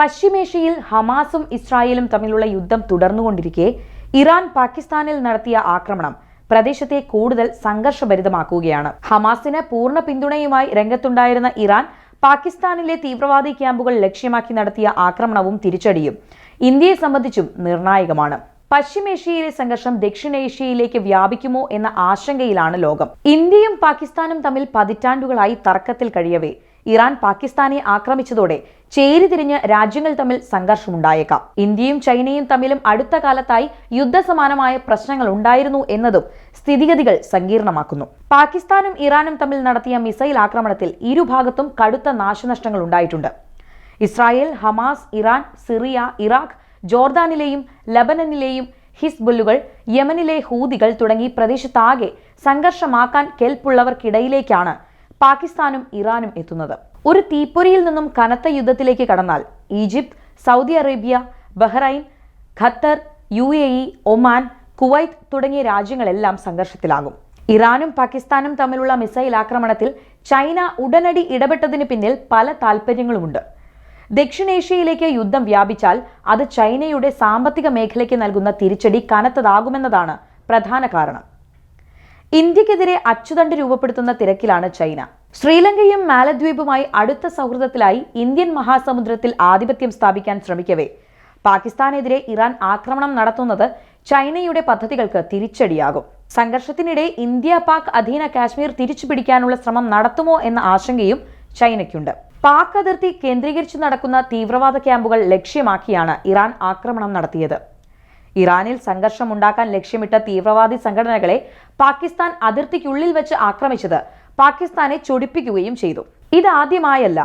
പശ്ചിമേഷ്യയിൽ ഹമാസും ഇസ്രായേലും തമ്മിലുള്ള യുദ്ധം തുടർന്നുകൊണ്ടിരിക്കെ ഇറാൻ പാകിസ്ഥാനിൽ നടത്തിയ ആക്രമണം പ്രദേശത്തെ കൂടുതൽ സംഘർഷഭരിതമാക്കുകയാണ്. ഹമാസിന് പൂർണ പിന്തുണയുമായി രംഗത്തുണ്ടായിരുന്ന ഇറാൻ പാകിസ്ഥാനിലെ തീവ്രവാദി ക്യാമ്പുകൾ ലക്ഷ്യമാക്കി നടത്തിയ ആക്രമണവും തിരിച്ചടിയും ഇന്ത്യയെ സംബന്ധിച്ചും നിർണായകമാണ്. പശ്ചിമേഷ്യയിലെ സംഘർഷം ദക്ഷിണേഷ്യയിലേക്ക് വ്യാപിക്കുമോ എന്ന ആശങ്കയിലാണ് ലോകം. ഇന്ത്യയും പാകിസ്ഥാനും തമ്മിൽ പതിറ്റാണ്ടുകളായി തർക്കത്തിൽ കഴിയവേ ഇറാൻ പാകിസ്ഥാനെ ആക്രമിച്ചതോടെ ചേരിതിരിഞ്ഞ് രാജ്യങ്ങൾ തമ്മിൽ സംഘർഷമുണ്ടായേക്കാം. ഇന്ത്യയും ചൈനയും തമ്മിലും അടുത്ത കാലത്തായി യുദ്ധസമാനമായ പ്രശ്നങ്ങൾ ഉണ്ടായിരുന്നു എന്നതും സ്ഥിതിഗതികൾ സങ്കീർണമാക്കുന്നു. പാകിസ്ഥാനും ഇറാനും തമ്മിൽ നടത്തിയ മിസൈൽ ആക്രമണത്തിൽ ഇരുഭാഗത്തും കടുത്ത നാശനഷ്ടങ്ങൾ ഉണ്ടായിട്ടുണ്ട്. Israel Hamas Iran Syria Iraq ജോർദാനിലെയും ലബനനിലെയും ഹിസ്ബുല്ലുകൾ യമനിലെ ഹൂതികൾ തുടങ്ങി പ്രദേശത്താകെ സംഘർഷമാക്കാൻ കെൽപ്പുള്ളവർക്കിടയിലേക്കാണ് പാകിസ്ഥാനും ഇറാനും എത്തുന്നത്. ഒരു തീപ്പൊരിയിൽ നിന്നും കനത്ത യുദ്ധത്തിലേക്ക് കടന്നാൽ Egypt Saudi Arabia Bahrain Qatar U A E Oman Kuwait തുടങ്ങിയ രാജ്യങ്ങളെല്ലാം സംഘർഷത്തിലാകും. ഇറാനും പാകിസ്ഥാനും തമ്മിലുള്ള മിസൈൽ ആക്രമണത്തിൽ ചൈന ഉടനടി ഇടപെട്ടതിന് പിന്നിൽ പല താൽപ്പര്യങ്ങളുമുണ്ട്. ദക്ഷിണേഷ്യയിലേക്ക് യുദ്ധം വ്യാപിച്ചാൽ അത് ചൈനയുടെ സാമ്പത്തിക മേഖലയ്ക്ക് നൽകുന്ന തിരിച്ചടി കനത്തതാകുമെന്നതാണ് പ്രധാന കാരണം. ഇന്ത്യക്കെതിരെ അച്ചുതണ്ട് രൂപപ്പെടുത്തുന്ന തിരക്കിലാണ് ചൈന. ശ്രീലങ്കയും മാലദ്വീപുമായി അടുത്ത സൗഹൃദത്തിലായി ഇന്ത്യൻ മഹാസമുദ്രത്തിൽ ആധിപത്യം സ്ഥാപിക്കാൻ ശ്രമിക്കവേ. പാകിസ്ഥാനെതിരെ ഇറാൻ ആക്രമണം നടത്തുന്നത് ചൈനയുടെ പദ്ധതികൾക്ക് തിരിച്ചടിയാകും. സംഘർഷത്തിനിടെ ഇന്ത്യ പാക് അധീന കാശ്മീർ തിരിച്ചു പിടിക്കാനുള്ള ശ്രമം നടത്തുമോ എന്ന ആശങ്കയും ചൈനയ്ക്കുണ്ട്. പാക് അതിർത്തി കേന്ദ്രീകരിച്ച് നടക്കുന്ന തീവ്രവാദ ക്യാമ്പുകൾ ലക്ഷ്യമാക്കിയാണ് ഇറാൻ ആക്രമണം നടത്തിയത്. ഇറാനിൽ സംഘർഷമുണ്ടാക്കാൻ ലക്ഷ്യമിട്ട തീവ്രവാദി സംഘടനകളെ പാകിസ്ഥാൻ അതിർത്തിക്കുള്ളിൽ വെച്ച് ആക്രമിച്ചത് പാകിസ്ഥാനെ ചൊടിപ്പിക്കുകയും ചെയ്തു. ഇതാദ്യമായല്ല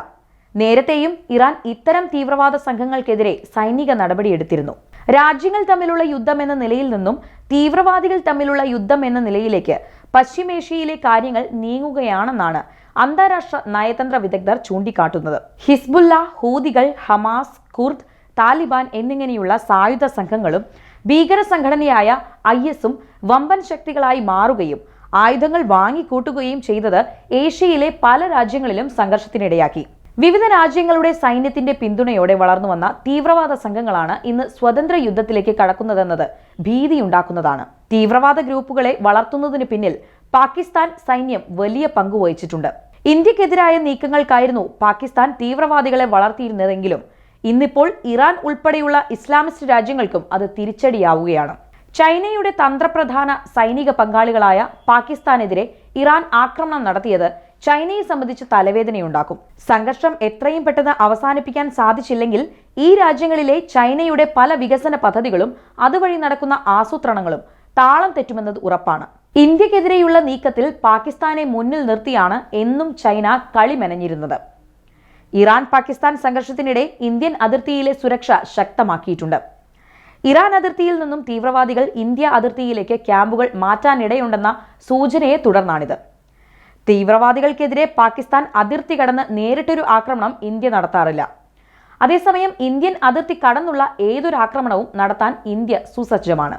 നേരത്തെയും ഇറാൻ ഇത്തരം തീവ്രവാദ സംഘങ്ങൾക്കെതിരെ സൈനിക നടപടിയെടുത്തിരുന്നു രാജ്യങ്ങൾ തമ്മിലുള്ള യുദ്ധം എന്ന നിലയിൽ നിന്നും തീവ്രവാദികൾ തമ്മിലുള്ള യുദ്ധം എന്ന നിലയിലേക്ക് പശ്ചിമേഷ്യയിലെ കാര്യങ്ങൾ നീങ്ങുകയാണെന്നാണ് അന്താരാഷ്ട്ര നയതന്ത്ര വിദഗ്ധർ ചൂണ്ടിക്കാട്ടുന്നത്. ഹിസ്ബുല്ല ഹൂതികൾ ഹമാസ് കുർദ് താലിബാൻ എന്നിങ്ങനെയുള്ള സായുധ സംഘങ്ങളും ഭീകര സംഘടനയായ ഐ എസും വമ്പൻ ശക്തികളായി മാറുകയും ആയുധങ്ങൾ വാങ്ങിക്കൂട്ടുകയും ചെയ്തത് ഏഷ്യയിലെ പല രാജ്യങ്ങളിലും സംഘർഷത്തിനിടയാക്കി. വിവിധ രാജ്യങ്ങളുടെ സൈന്യത്തിന്റെ പിന്തുണയോടെ വളർന്നു വന്ന തീവ്രവാദ സംഘങ്ങളാണ് ഇന്ന് സ്വതന്ത്ര യുദ്ധത്തിലേക്ക് കടക്കുന്നതെന്നത് ഭീതിയുണ്ടാക്കുന്നതാണ്. തീവ്രവാദ ഗ്രൂപ്പുകളെ വളർത്തുന്നതിന് പിന്നിൽ പാകിസ്ഥാൻ സൈന്യം വലിയ പങ്കുവഹിച്ചിട്ടുണ്ട് ഇന്ത്യക്കെതിരായ നീക്കങ്ങൾക്കായിരുന്നു പാകിസ്ഥാൻ തീവ്രവാദികളെ വളർത്തിയിരുന്നതെങ്കിലും ഇന്നിപ്പോൾ ഇറാൻ ഉൾപ്പെടെയുള്ള ഇസ്ലാമിസ്റ്റ് രാജ്യങ്ങൾക്കും അത് തിരിച്ചടിയാവുകയാണ്. ചൈനയുടെ തന്ത്രപ്രധാന സൈനിക പങ്കാളികളായ പാകിസ്ഥാനെതിരെ ഇറാൻ ആക്രമണം നടത്തിയത് ചൈനയെ സംബന്ധിച്ച് തലവേദനയുണ്ടാക്കും. സംഘർഷം എത്രയും പെട്ടെന്ന് അവസാനിപ്പിക്കാൻ സാധിച്ചില്ലെങ്കിൽ ഈ രാജ്യങ്ങളിലെ ചൈനയുടെ പല വികസന പദ്ധതികളും അതുവഴി നടക്കുന്ന ആസൂത്രണങ്ങളും താളം തെറ്റുമെന്നത് ഉറപ്പാണ്. ഇന്ത്യക്കെതിരെയുള്ള നീക്കത്തിൽ പാകിസ്ഥാനെ മുന്നിൽ നിർത്തിയാണ് എന്നും ചൈന കളി മെനഞ്ഞിരുന്നത് ഇറാൻ പാകിസ്ഥാൻ സംഘർഷത്തിനിടെ ഇന്ത്യൻ അതിർത്തിയിലെ സുരക്ഷ ശക്തമാക്കിയിട്ടുണ്ട്. ഇറാൻ അതിർത്തിയിൽ നിന്നും തീവ്രവാദികൾ ഇന്ത്യ അതിർത്തിയിലേക്ക് ക്യാമ്പുകൾ മാറ്റാനിടയുണ്ടെന്ന സൂചനയെ തുടർന്നാണിത്. തീവ്രവാദികൾക്കെതിരെ പാകിസ്ഥാൻ അതിർത്തി കടന്ന് നേരിട്ടൊരു ആക്രമണം ഇന്ത്യ നടത്താറില്ല. അതേസമയം ഇന്ത്യൻ അതിർത്തി കടന്നുള്ള ഏതൊരു ആക്രമണവും നടത്താൻ ഇന്ത്യ സുസജ്ജമാണ്.